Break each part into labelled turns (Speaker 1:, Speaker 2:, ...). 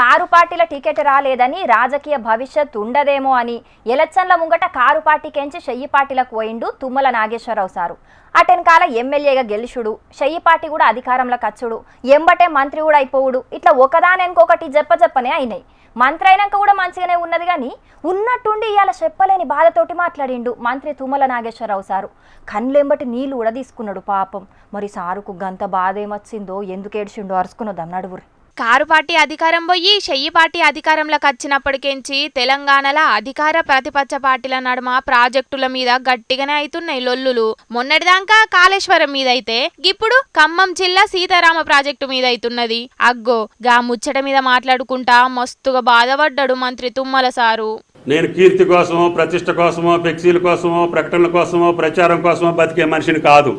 Speaker 1: Car పార్టీల ticket రాలేదని రాజకీయ భవిష్యత్ ఉండదేమో అని ఎలక్షన్ల ముంగట కారు పార్టీకెంచి షెయ్యి పార్టీలకు పోయిండు తుమ్మల నాగేశ్వరరావు సారు. అటెనకాల ఎమ్మెల్యేగా గెలుచుడు షెయ్యి పార్టీ కూడా అధికారంలోకి వచ్చుడు ఎంబటే మంత్రి కూడా అయిపోవుడు. ఇట్లా ఒకదానెనుకొకటి ఇంకొకటి చెప్పనే అయినాయి. మంత్రి అయినాక కూడా మంచిగానే ఉన్నది కానీ ఉన్నట్టుండి ఇవాళ చెప్పలేని బాధతోటి మాట్లాడిండు మంత్రి తుమ్మల నాగేశ్వరరావు సారు. కళ్ళెంబటి నీళ్ళు కూడా తీసుకున్నాడు పాపం. మరి సారుకు గంత బాధ ఏమొచ్చిందో ఎందుకు ఏడ్చిండో అరుచుకున్నదాం నడువురు
Speaker 2: కారు పార్టీ అధికారం పోయి షెయ్యి పార్టీ అధికారంలోకి వచ్చినప్పటికెంచి తెలంగాణలో అధికార ప్రతిపక్ష పార్టీల నడుమ ప్రాజెక్టుల మీద గట్టిగానే అవుతున్నాయి లొల్లులు. మొన్నటిదాకా కాళేశ్వరం మీద అయితే ఇప్పుడు ఖమ్మం జిల్లా సీతారామ ప్రాజెక్టు మీద అవుతున్నది. అగ్గో గా ముచ్చట మీద మాట్లాడుకుంటా మస్తుగా బాధపడ్డాడు మంత్రి తుమ్మల సారు.
Speaker 3: నేను కీర్తి కోసమో ప్రతిష్ట కోసమో ఫ్లెక్సీల కోసమో ప్రకటనల కోసమో ప్రచారం కోసమో బతికే మనిషిని కాదు.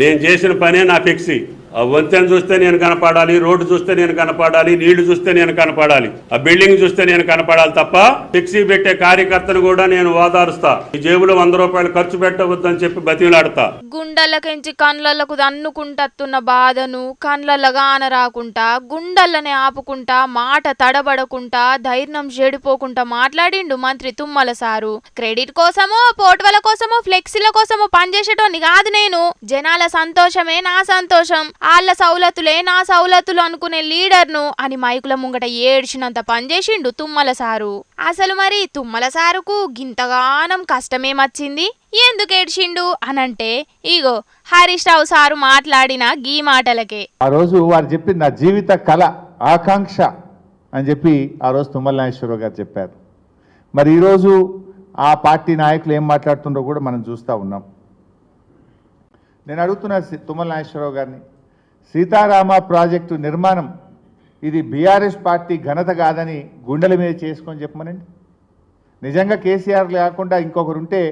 Speaker 3: నేను చేసిన పనే నా ఫ్లెక్సీ వంతెన చూస్తే నేను కనపడాలి రోడ్డు చూస్తే నేను కనపడాలి నీళ్ళు చూస్తే నేను కనపడాలి ఆ బిల్డింగ్ చూస్తే నేను కనపడాలి తప్ప ఫ్లెక్సీ పెట్టే కార్యకర్తను కూడా నేను ఓదారుస్తా. ఈ జేబులో వంద రూపాయలు ఖర్చు పెట్టవద్దని చెప్పి బతిలాడతా
Speaker 2: గుండెలకించి కండ్లకు అన్నుకుంటత్తున్న బాధను కండ్లగా రాకుంటా గుండెలని ఆపుకుంటా మాట తడబడకుంటా ధైర్యం చెడిపోకుండా మాట్లాడిండు మంత్రి తుమ్మల సారు. క్రెడిట్ కోసమో పోట్వల కోసమో ఫ్లెక్సీల కోసమో పనిచేసేటోని కాదు నేను. జనాల సంతోషమే నా సంతోషం. వాళ్ళ సౌలతులే నా సౌలతులు అనుకునే లీడర్ను అని మైకుల ముంగట ఏడ్చినంత పనిచేసిండు తుమ్మల సారు. అసలు మరి తుమ్మల సారుకు గింతగానం కష్టమేమొచ్చింది ఎందుకు ఏడ్చిండు? అనంటే ఇగో హరీష్ రావు సారు మాట్లాడిన గీ మాటలకే.
Speaker 4: ఆ రోజు వారు చెప్పింది నా జీవిత కళ ఆకాంక్ష అని చెప్పి ఆ రోజు తుమ్మల నాగేశ్వరరావు గారు చెప్పారు. మరి ఈరోజు ఆ పార్టీ నాయకులు ఏం మాట్లాడుతుండో కూడా మనం చూస్తూ ఉన్నాం. నేను అడుగుతున్నా సి- తుమ్మల నాగేశ్వరరావు గారిని సీతారామ ప్రాజెక్టు నిర్మాణం ఇది బీఆర్ఎస్ పార్టీ ఘనత కాదని గుండెల మీద చేసుకొని చెప్పమనండి. నిజంగా కేసీఆర్ లేకుండా ఇంకొకరు ఉంటే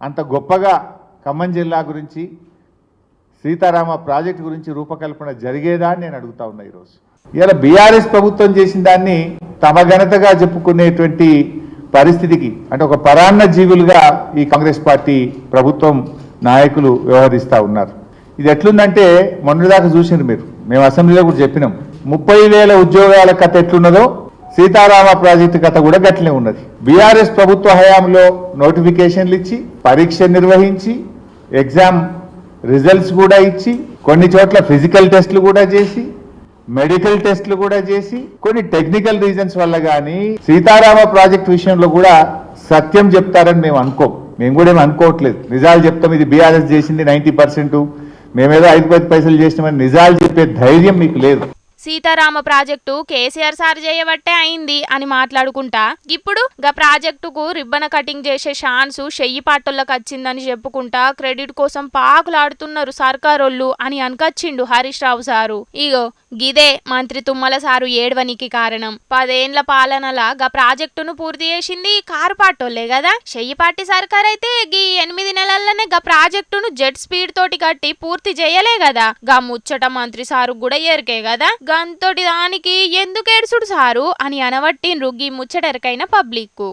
Speaker 4: అంత గొప్పగా ఖమ్మం జిల్లా గురించి సీతారామ ప్రాజెక్టు గురించి రూపకల్పన జరిగేదా అని నేను అడుగుతా ఉన్నా ఈరోజు. ఇలా బీఆర్ఎస్ ప్రభుత్వం చేసిన దాన్ని తమ ఘనతగా చెప్పుకునేటువంటి పరిస్థితికి అంటే ఒక పరాన్న జీవులుగా ఈ కాంగ్రెస్ పార్టీ ప్రభుత్వం నాయకులు వ్యవహరిస్తూ ఉన్నారు. ఇది ఎట్లుందంటే మొన్నటిదాకా చూసిండ్రు మీరు. మేము అసెంబ్లీలో కూడా చెప్పినాం. ముప్పై వేల ఉద్యోగాల కథ ఎట్లున్నదో సీతారామ ప్రాజెక్టు కథ కూడా గట్లనే ఉన్నది. బీఆర్ఎస్ ప్రభుత్వ హయాంలో నోటిఫికేషన్లు ఇచ్చి పరీక్ష నిర్వహించి ఎగ్జామ్ రిజల్ట్స్ కూడా ఇచ్చి కొన్ని చోట్ల ఫిజికల్ టెస్ట్లు కూడా చేసి మెడికల్ టెస్ట్లు కూడా చేసి కొన్ని టెక్నికల్ రీజన్స్ వల్ల కానీ సీతారామ ప్రాజెక్ట్ విషయంలో కూడా సత్యం చెప్తారని మేము అనుకోం. మేము కూడా ఏమి అనుకోవట్లేదు. నిజాలు చెప్తాం ఇది బీఆర్ఎస్ చేసింది నైంటీ పర్సెంట్. మేమేదో ఐదు పది పైసలు చేసినామని నిజాలు చెప్పే ధైర్యం మీకు లేదు.
Speaker 2: సీతారామ ప్రాజెక్టు కేసీఆర్ సార్ చేయబట్టే అయింది అని మాట్లాడుకుంటా. ఇప్పుడు గా ప్రాజెక్టుకు రిబ్బన కటింగ్ చేసే ఛాన్సు షెయ్యి పాటోళ్ళకి వచ్చిందని చెప్పుకుంటా క్రెడిట్ కోసం పాకులాడుతున్నారు సర్కారోళ్ళు అని అనకచ్చిండు హరీష్ రావు సారు. ఇగో గిదే మంత్రి తుమ్మల సారు ఏడవనికి కారణం. పదేండ్ల పాలనలాగా ప్రాజెక్టును పూర్తి చేసింది కారు పాటోళ్ళే కదా షెయ్యి పార్టీ సర్కార్ అయితే గీ ఎనిమిది నెలల్లోనే గా ప్రాజెక్టును జెట్ స్పీడ్ తోటి కట్టి పూర్తి చేయలే కదా గా ముచ్చట మంత్రి సారు కూడా ఎరికే కదా గంతోటి దానికి ఎందుకు ఏడుసుడు సారు అని అనవట్టిండ్రు గీ ముచ్చటెరకైన పబ్లిక్